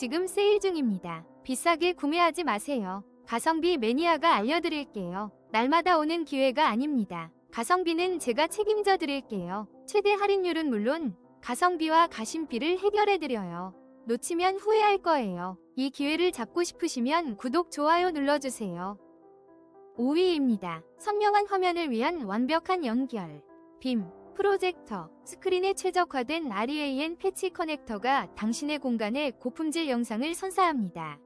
지금 세일 중입니다. 비싸게 구매하지 마세요. 가성비 매니아가 알려드릴게요. 날마다 오는 기회가 아닙니다. 가성비는 제가 책임져 드릴게요. 최대 할인율은 물론 가성비와 가심비를 해결해 드려요. 놓치면 후회할 거예요. 이 기회를 잡고 싶으시면 구독, 좋아요 눌러주세요. 5위입니다. 선명한 화면을 위한 완벽한 연결. 빔, 프로젝터, 스크린에 최적화된 REAN 패치 커넥터가 당신의 공간에 고품질 영상을 선사합니다.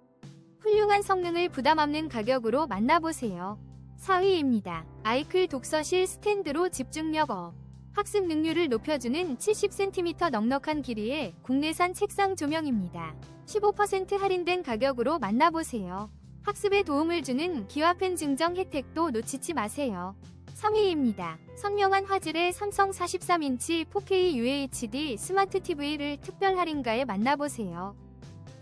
훌륭한 성능을 부담 없는 가격으로 만나보세요. 4위입니다. 아이클 독서실 스탠드로 집중력 업. 학습 능률을 높여주는 70cm 넉넉한 길이의 국내산 책상 조명입니다. 15% 할인된 가격으로 만나보세요. 학습에 도움을 주는 기화펜 증정 혜택도 놓치지 마세요. 3위입니다. 선명한 화질의 삼성 43인치 4K UHD 스마트 TV를 특별 할인가에 만나보세요.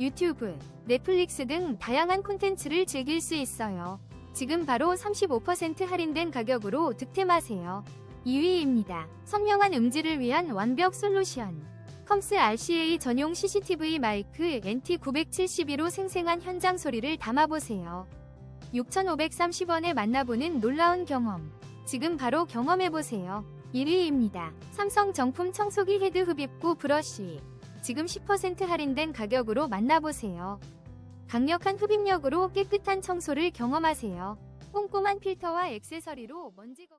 유튜브, 넷플릭스 등 다양한 콘텐츠를 즐길 수 있어요. 지금 바로 35% 할인된 가격으로 득템하세요. 2위입니다. 선명한 음질을 위한 완벽 솔루션. 컴스 RCA 전용 CCTV 마이크 NT972로 생생한 현장 소리를 담아보세요. 6,530원에 만나보는 놀라운 경험. 지금 바로 경험해보세요. 1위입니다. 삼성 정품 청소기 헤드 흡입구 브러쉬. 지금 10% 할인된 가격으로 만나보세요. 강력한 흡입력으로 깨끗한 청소를 경험하세요. 꼼꼼한 필터와 액세서리로 먼지 걱...